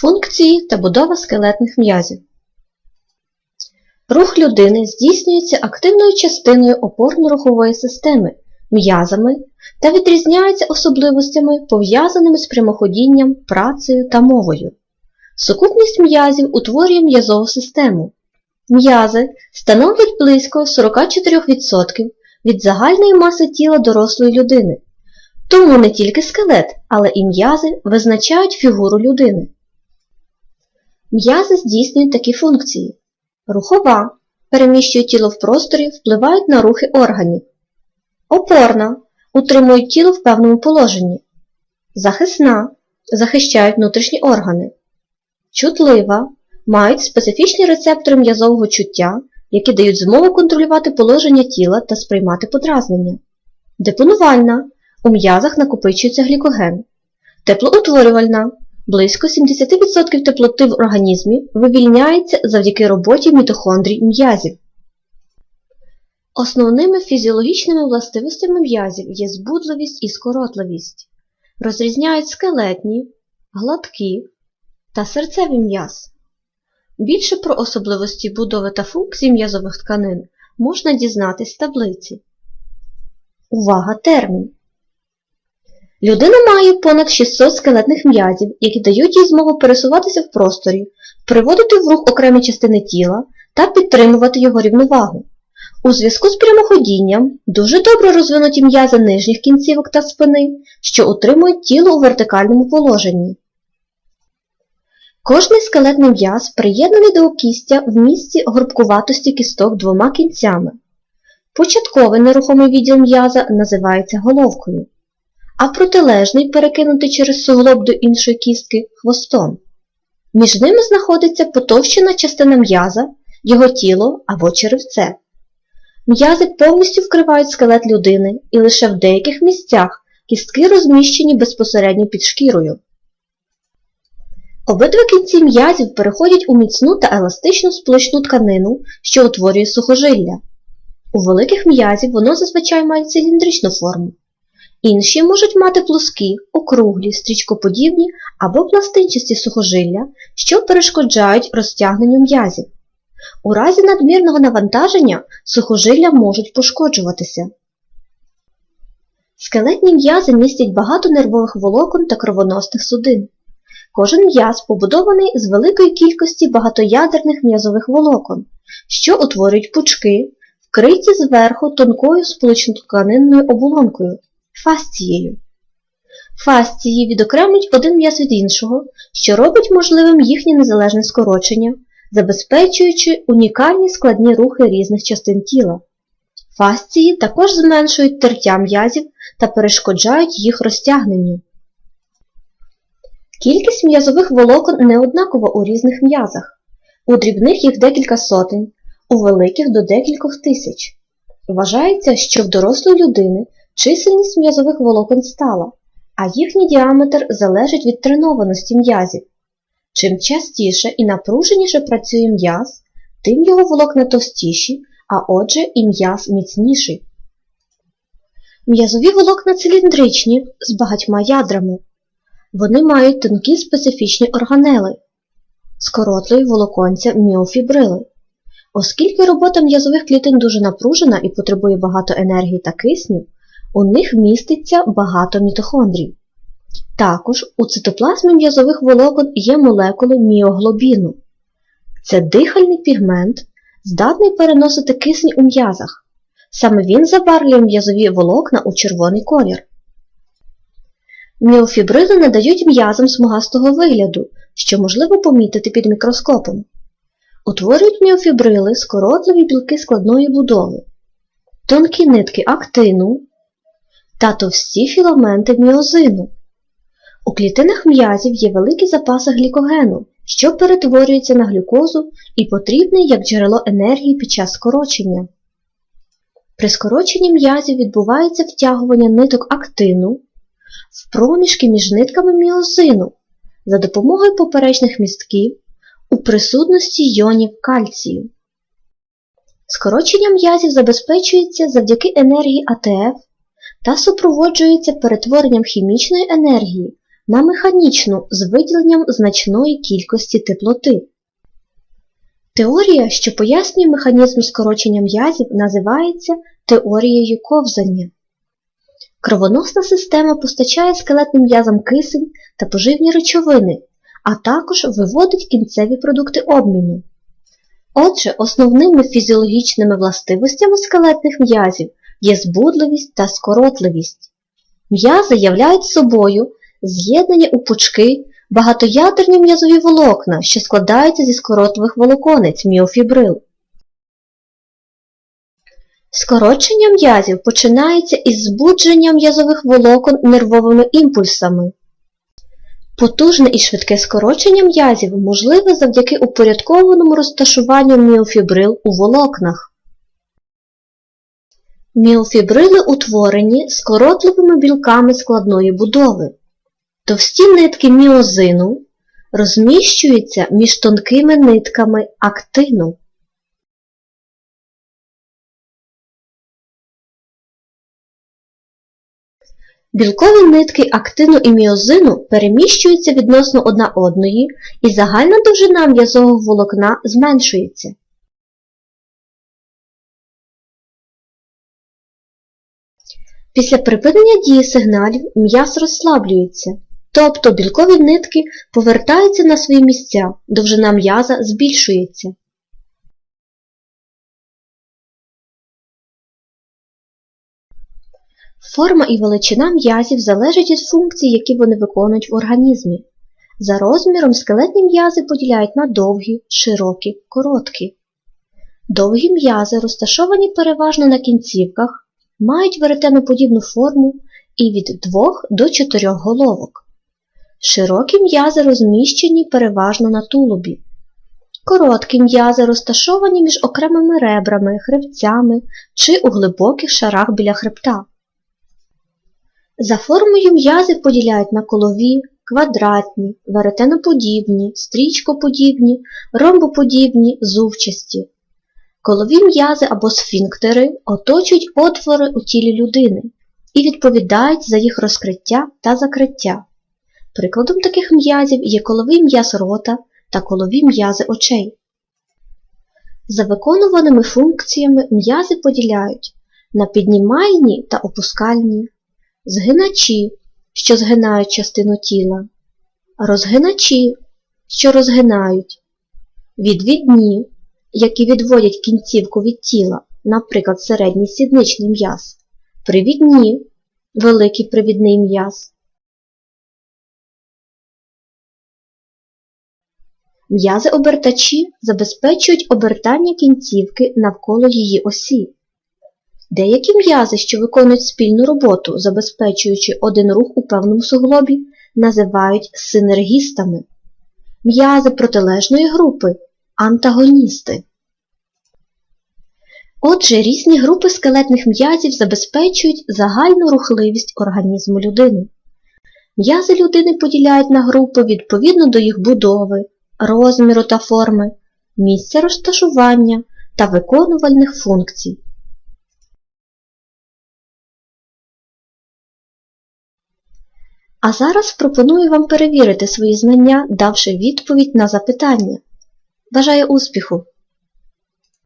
Функції та будова скелетних м'язів. Рух людини здійснюється активною частиною опорно-рухової системи, м'язами та відрізняється особливостями, пов'язаними з прямоходінням, працею та мовою. Сукупність м'язів утворює м'язову систему. М'язи становлять близько 44% від загальної маси тіла дорослої людини. Тому не тільки скелет, але і м'язи визначають фігуру людини. М'язи здійснюють такі функції. Рухова переміщує тіло в просторі, впливають на рухи органів. Опорна утримують тіло в певному положенні. Захисна захищають внутрішні органи. Чутлива мають специфічні рецептори м'язового чуття, які дають змогу контролювати положення тіла та сприймати подразнення. Депонувальна у м'язах накопичується глікоген. Теплоутворювальна близько 70% теплоти в організмі вивільняється завдяки роботі мітохондрій м'язів. Основними фізіологічними властивостями м'язів є збудливість і скоротливість. Розрізняють скелетні, гладкі та серцеві м'яз. Більше про особливості будови та функції м'язових тканин можна дізнатись в таблиці. Увага термін! Людина має понад 600 скелетних м'язів, які дають їй змогу пересуватися в просторі, приводити в рух окремі частини тіла та підтримувати його рівновагу. У зв'язку з прямоходінням дуже добре розвинуті м'язи нижніх кінцівок та спини, що утримують тіло у вертикальному положенні. Кожний скелетний м'яз приєднаний до окістя в місці горбкуватості кісток двома кінцями. Початковий нерухомий відділ м'яза називається головкою, а протилежний перекинутий через суглоб до іншої кістки хвостом. Між ними знаходиться потовщена частина м'яза, його тіло або черевце. М'язи повністю вкривають скелет людини і лише в деяких місцях кістки розміщені безпосередньо під шкірою. Обидва кінці м'язів переходять у міцну та еластичну сплошну тканину, що утворює сухожилля. У великих м'язів воно зазвичай має циліндричну форму. Інші можуть мати плоскі, округлі, стрічкоподібні або пластинчасті сухожилля, що перешкоджають розтягненню м'язів. У разі надмірного навантаження сухожилля можуть пошкоджуватися. Скелетні м'язи містять багато нервових волокон та кровоносних судин. Кожен м'яз побудований з великої кількості багатоядерних м'язових волокон, що утворюють пучки, вкриті зверху тонкою сполучнотканинною оболонкою фасцією. Фасції відокремлюють один м'яз від іншого, що робить можливим їхнє незалежне скорочення, забезпечуючи унікальні складні рухи різних частин тіла. Фасції також зменшують тертя м'язів та перешкоджають їх розтягненню. Кількість м'язових волокон не однакова у різних м'язах. У дрібних їх декілька сотень, у великих до декількох тисяч. Вважається, що в дорослої людини чисельність м'язових волокон стала, а їхній діаметр залежить від тренованості м'язів. Чим частіше і напруженіше працює м'яз, тим його волокна товстіші, а отже і м'яз міцніший. М'язові волокна циліндричні з багатьма ядрами. Вони мають тонкі специфічні органели, скоротливі волоконця міофібрили. Оскільки робота м'язових клітин дуже напружена і потребує багато енергії та кисню, у них міститься багато мітохондрій. Також у цитоплазмі м'язових волокон є молекули міоглобіну. Це дихальний пігмент, здатний переносити кисень у м'язах. Саме він забарвлює м'язові волокна у червоний колір. Міофібрили надають м'язам смугастого вигляду, що можливо помітити під мікроскопом. Утворюють міофібрили скоротливі білки складної будови, тонкі нитки актину та товсті філаменти міозину. У клітинах м'язів є великі запаси глікогену, що перетворюється на глюкозу і потрібний як джерело енергії під час скорочення. При скороченні м'язів відбувається втягування ниток актину в проміжки між нитками міозину за допомогою поперечних містків у присутності йонів кальцію. Скорочення м'язів забезпечується завдяки енергії АТФ та супроводжується перетворенням хімічної енергії на механічну з виділенням значної кількості теплоти. Теорія, що пояснює механізм скорочення м'язів, називається теорією ковзання. Кровоносна система постачає скелетним м'язам кисень та поживні речовини, а також виводить кінцеві продукти обміну. Отже, основними фізіологічними властивостями скелетних м'язів є збудливість та скоротливість. М'язи являють собою з'єднання у пучки багатоядерні м'язові волокна, що складаються зі скоротливих волоконець міофібрил. Скорочення м'язів починається із збудження м'язових волокон нервовими імпульсами. Потужне і швидке скорочення м'язів можливе завдяки упорядкованому розташуванню міофібрил у волокнах. Міофібрили утворені скоротливими білками складної будови. Товсті нитки міозину розміщуються між тонкими нитками актину. Білкові нитки актину і міозину переміщуються відносно одна одної і загальна довжина м'язового волокна зменшується. Після припинення дії сигналів м'яз розслаблюється, тобто білкові нитки повертаються на свої місця, довжина м'яза збільшується. Форма і величина м'язів залежать від функцій, які вони виконують в організмі. За розміром скелетні м'язи поділяють на довгі, широкі, короткі. Довгі м'язи, розташовані переважно на кінцівках, мають веретеноподібну форму і від 2 до 4 головок. Широкі м'язи розміщені переважно на тулубі. Короткі м'язи розташовані між окремими ребрами, хребцями чи у глибоких шарах біля хребта. За формою м'язи поділяють на колові, квадратні, веретеноподібні, стрічкоподібні, ромбоподібні, зубчасті. Колові м'язи або сфінктери оточують отвори у тілі людини і відповідають за їх розкриття та закриття. Прикладом таких м'язів є коловий м'яз рота та колові м'язи очей. За виконуваними функціями м'язи поділяють на піднімальні та опускальні, згиначі, що згинають частину тіла, розгиначі, що розгинають, відвідні, які відводять кінцівку від тіла, наприклад, середній сідничний м'яз, привідні, великий привідний м'яз. М'язи обертачі забезпечують обертання кінцівки навколо її осі. Деякі м'язи, що виконують спільну роботу, забезпечуючи один рух у певному суглобі, називають синергістами. М'язи протилежної групи антагоністи. Отже, різні групи скелетних м'язів забезпечують загальну рухливість організму людини. М'язи людини поділяють на групи відповідно до їх будови, розміру та форми, місця розташування та виконувальних функцій. А зараз пропоную вам перевірити свої знання, давши відповідь на запитання. Бажаю успіху!